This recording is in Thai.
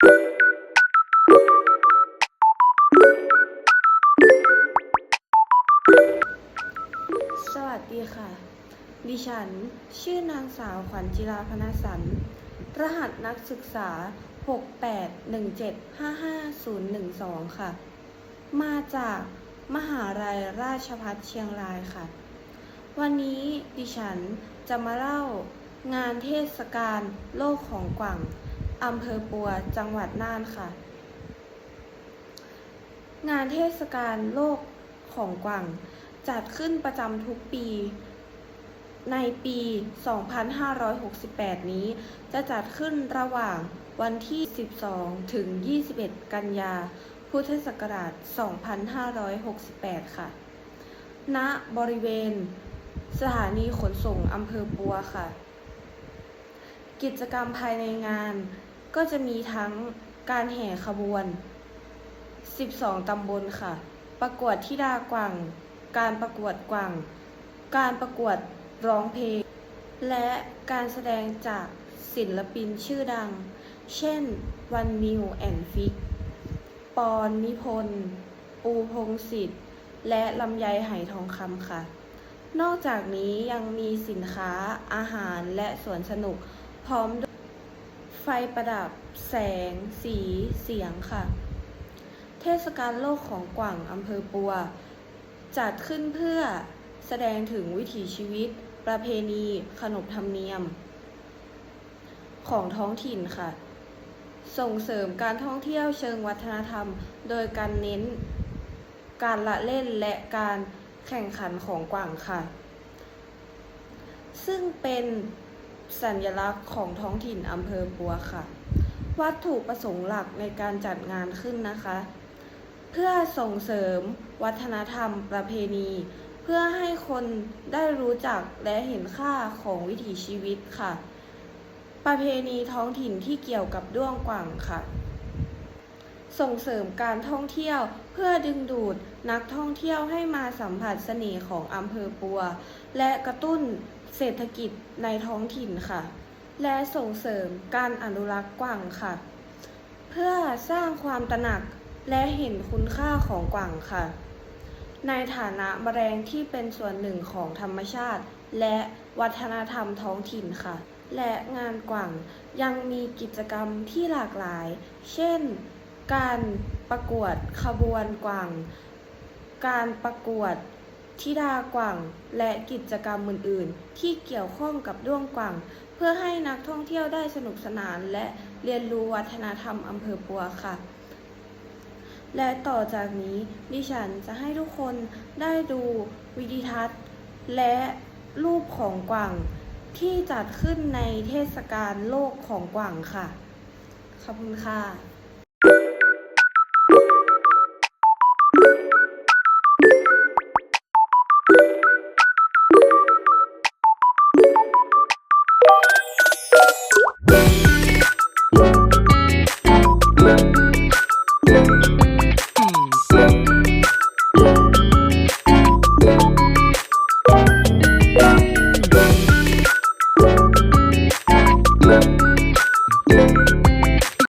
สวัสดีค่ะ ดิฉัน ชื่อนางสาวขวัญจิราพนสัน รหัสนักศึกษา 681755012 ค่ะ มาจากมหาลัยราชภัฏเชียงรายค่ะ วันนี้ดิฉันจะมาเล่างานเทศกาลโลกของกว่าง อำเภอปัว จังหวัดน่านค่ะ งานเทศกาลโลกของกวางจัดขึ้นประจำทุกปี ในปี 2568 นี้ จะจัดขึ้นระหว่างวันที่ 12 ถึง 21 กันยา พุทธศักราช 2568 ค่ะ ณ บริเวณ สถานีขนส่งอำเภอปัวค่ะ กิจกรรมภายในงาน ก็จะมีทั้งการแห่ขบวน 12 ตำบลค่ะ ประกวดทิดากวังการประกวดกวังการประกวดร้องเพลง และการแสดงจากศิลปินชื่อดัง เช่น วันนิวแอนฟิก ปอนนิพนธ์ ปูพงศิษฐ์ และลำไยไหทองคำค่ะ นอกจากนี้ยังมีสินค้าอาหารและสวนสนุกพร้อมด้วย ฟประดับ แสง สี เสียงค่ะ เทศกาลโลกของกว่างอำเภอปัว จัดขึ้นเพื่อแสดงถึงวิถีชีวิต ประเพณี ขนบธรรมเนียม ของท้องถิ่นค่ะ ส่งเสริมการท่องเที่ยวเชิงวัฒนธรรม โดยการเน้น การละเล่นและการแข่งขันของกว่างค่ะ ซึ่งเป็น สัญลักษณ์ของท้องถิ่นอำเภอปัวค่ะ วัตถุประสงค์หลักในการจัดงานขึ้นนะคะ เพื่อส่งเสริมวัฒนธรรมประเพณี เพื่อให้คนได้รู้จักและเห็นค่าของวิถีชีวิตค่ะ ประเพณีท้องถิ่นที่เกี่ยวกับด้วงกว่างค่ะ ส่งเสริมการท่องเที่ยวเพื่อดึงดูดนักท่องเที่ยวให้มาสัมผัสเสน่ห์ของอำเภอปัว และกระตุ้นเศรษฐกิจในท้องถิ่นค่ะ และส่งเสริมการอนุรักษ์กว่างค่ะ เพื่อสร้างความตระหนักและเห็นคุณค่าของกว่างค่ะ ในฐานะแมลงที่เป็นส่วนหนึ่งของธรรมชาติ และวัฒนธรรมท้องถิ่นค่ะ และงานกว่างยังมีกิจกรรมที่หลากหลาย เช่น การประกวดขบวนกว่าง การประกวดธิดากว่างและกิจกรรมอื่นๆ ที่เกี่ยวข้องกับด้วงกว่าง เพื่อให้นักท่องเที่ยวได้สนุกสนานและเรียนรู้วัฒนธรรมอำเภอปัวค่ะ และต่อจากนี้ดิฉันจะให้ทุกคนได้ดูวิดีทัศน์ และรูปของกว่างที่จัดขึ้นในเทศกาลโลกของกว่างค่ะ ขอบคุณค่ะ